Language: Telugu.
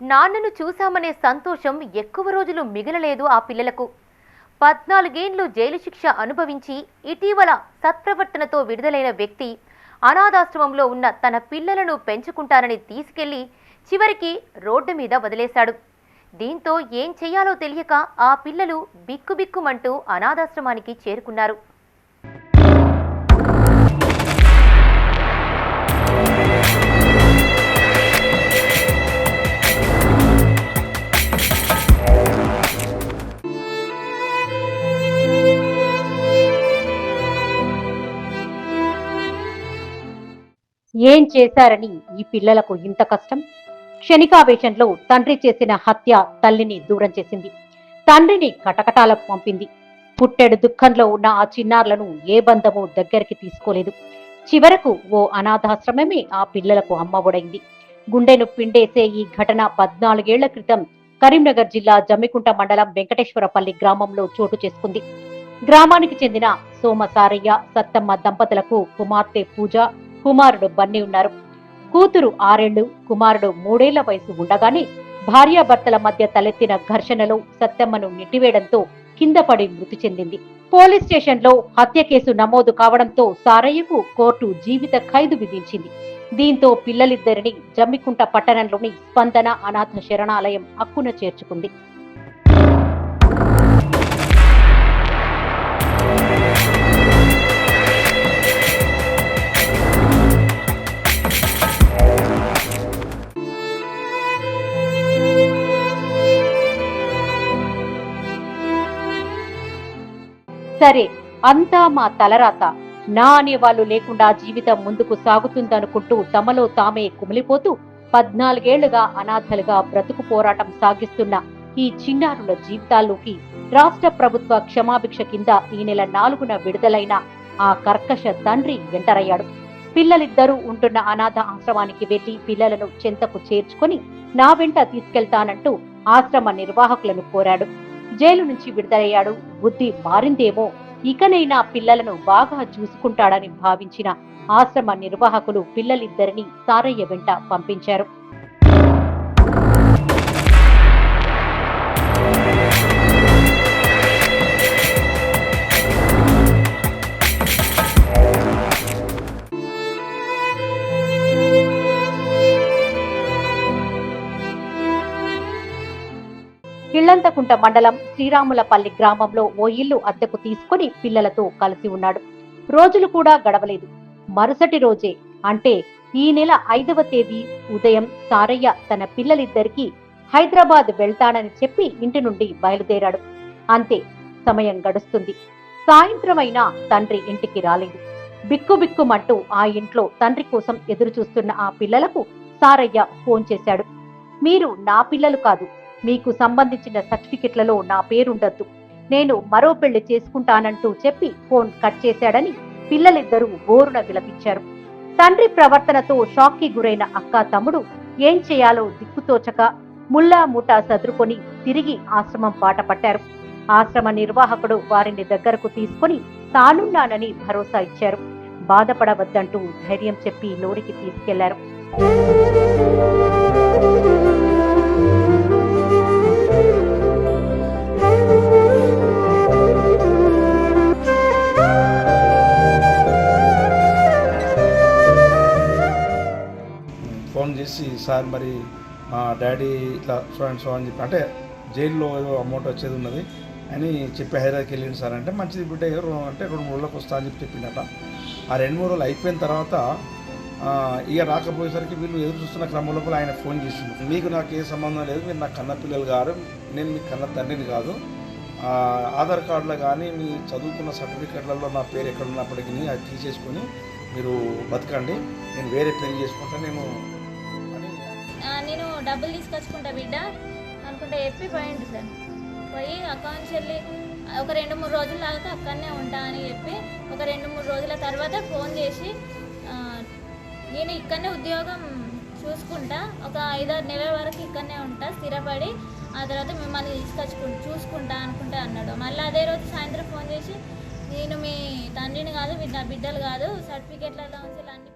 నాన్నను చూశామనే సంతోషం ఎక్కువ రోజులు మిగలలేదు ఆ పిల్లలకు. పద్నాలుగేండ్లు జైలు శిక్ష అనుభవించి ఇటీవల సత్ప్రవర్తనతో విడుదలైన వ్యక్తి అనాథాశ్రమంలో ఉన్న తన పిల్లలను పెంచుకుంటానని తీసుకెళ్ళి చివరికి రోడ్డు మీద వదిలేశాడు. దీంతో ఏం చేయాలో తెలియక ఆ పిల్లలు బిక్కుబిక్కుమంటూ అనాథాశ్రమానికి చేరుకున్నారు. ఏం చేశారని ఈ పిల్లలకు ఇంత కష్టం? క్షణికావేశంలో తండ్రి చేసిన హత్య తల్లిని దూరం చేసింది. తండ్రిని కటకటాలకు పంపింది. పుట్టెడు దుఃఖంలో ఉన్న ఆ చిన్నారులను ఏ బంధము దగ్గరికి తీసుకోలేదు. చివరకు ఓ అనాథాశ్రమమే ఆ పిల్లలకు అమ్మఒడైంది గుండెను పిండేసే ఈ ఘటన పద్నాలుగేళ్ళ క్రితం కరీంనగర్ జిల్లా జమ్మికుంట మండలం వెంకటేశ్వరపల్లి గ్రామంలో చోటు చేసుకుంది. గ్రామానికి చెందిన సోమసారయ్య సత్తమ్మ దంపతులకు కుమార్తె పూజ కుమారుడు బన్నీ ఉన్నారు. కూతురు ఆరేళ్ళు కుమారుడు మూడేళ్ళ వయసు ఉండగానే భార్యాభర్తల మధ్య తలెత్తిన ఘర్షణలో సత్యమ్మను నిట్టివేయడంతో కింద పడి మృతి చెందింది. పోలీస్ స్టేషన్లో హత్య కేసు నమోదు కావడంతో సారయ్యకు కోర్టు జీవిత ఖైదు విధించింది. దీంతో పిల్లలిద్దరిని జమ్మికుంట పట్టణంలోని స్పందన అనాథ శరణాలయం హక్కున చేర్చుకుంది. సరే అంతా మా తలరాత. నా అనేవాళ్ళు లేకుండా జీవితం ముందుకు సాగుతుందనుకుంటూ తమలో తామే కుమిలిపోతూ పద్నాలుగేళ్ళుగా అనాథలుగా బ్రతుకు పోరాటం సాగిస్తున్న ఈ చిన్నారుల జీవితాల్లోకి రాష్ట్ర ప్రభుత్వ క్షమాభిక్ష కింద ఈ నెల నాలుగున విడుదలైన ఆ కర్కశ తండ్రి ఎంటరయ్యాడు. పిల్లలిద్దరూ ఉంటున్న అనాథ ఆశ్రమానికి వెళ్ళి పిల్లలను చెంతకు చేర్చుకొని నా వెంట తీసుకెళ్తానంటూ ఆశ్రమ నిర్వాహకులను కోరాడు. జైలు నుంచి విడుదలయ్యాడు. బుద్ధి మారిందేమో. ఇకనైనా పిల్లలను బాగా చూసుకుంటాడని భావించిన ఆశ్రమ నిర్వాహకులు పిల్లలిద్దరిని సారయ్య వెంట పంపించారు. కోటకుంట మండలం శ్రీరాములపల్లి గ్రామంలో ఓ ఇల్లు అద్దెకు తీసుకుని పిల్లలతో కలిసి ఉన్నాడు. రోజులు కూడా గడవలేదు. మరుసటి రోజే అంటే ఈ నెల ఐదవ తేదీ ఉదయం సారయ్య తన పిల్లలిద్దరికీ హైదరాబాద్ వెళ్తానని చెప్పి ఇంటి నుండి బయలుదేరాడు. అంతే సమయం గడుస్తుంది. సాయంత్రమైనా తండ్రి ఇంటికి రాలేదు. బిక్కుబిక్కుమంటూ ఆ ఇంట్లో తండ్రి కోసం ఎదురు చూస్తున్న ఆ పిల్లలకు సారయ్య ఫోన్ చేశాడు. మీరు నా పిల్లలు కాదు మీకు సంబంధించిన సర్టిఫికెట్లలో నా పేరుండద్దు. నేను మరో పెళ్ళి చేసుకుంటానంటూ చెప్పి ఫోన్ కట్ చేశాడని పిల్లలిద్దరూ బోరున విలపించారు. తండ్రి ప్రవర్తనతో షాక్కి గురైన అక్క తమ్ముడు ఏం చేయాలో దిక్కుతోచక ముల్లా ముఠా సదురుకొని తిరిగి ఆశ్రమం బాట పట్టారు. ఆశ్రమ నిర్వాహకుడు వారిని దగ్గరకు తీసుకొని తానున్నానని భరోసా ఇచ్చారు. బాధపడవద్దంటూ ధైర్యం చెప్పి నోరికి తీసుకెళ్ళారు. సార్ మరి మా డాడీ ఇట్లా సో అండ్ సో అని చెప్పి అంటే జైల్లో ఏదో అమౌంట్ వచ్చేది ఉన్నది అని చెప్పి హైదరాబాద్కి వెళ్ళింది సార్ అంటే మంచిది బిడ్డ ఎవరు అంటే రెండు మూడు రోజులకు వస్తా అని చెప్పి చెప్పిండట. ఆ రెండు మూడు రోజులు అయిపోయిన తర్వాత ఇక రాకపోయేసరికి వీళ్ళు ఎదురు చూస్తున్న క్రమం లోపల ఆయన ఫోన్ చేసింది మీకు నాకు ఏ సంబంధం లేదు మీరు నా కన్న పిల్లలు గారు నేను మీ కన్న తండ్రిని కాదు. ఆధార్ కార్డులో కానీ మీ చదువుకున్న సర్టిఫికెట్లలో నా పేరు ఎక్కడ ఉన్నప్పటికీ అది తీసేసుకొని మీరు బతకండి. నేను వేరే పెళ్ళి చేసుకుంటా నేను డబ్బులు తీసుకొచ్చుకుంటా బిడ్డ అనుకుంటే చెప్పి పోయింది సార్. పోయి అక్క నుంచి వెళ్ళి ఒక రెండు మూడు రోజుల తాగితే అక్కడనే ఉంటా అని చెప్పి ఒక రెండు మూడు రోజుల తర్వాత ఫోన్ చేసి నేను ఇక్కడనే ఉద్యోగం చూసుకుంటా ఒక ఐదారు నెలల వరకు ఇక్కడనే ఉంటా స్థిరపడి ఆ తర్వాత మిమ్మల్ని తీసుకొచ్చుకు చూసుకుంటా అనుకుంటా అన్నాడు. మళ్ళీ అదే రోజు సాయంత్రం ఫోన్ చేసి నేను మీ తండ్రిని కాదు మీ నా బిడ్డలు కాదు సర్టిఫికెట్లలో నుంచి అన్ని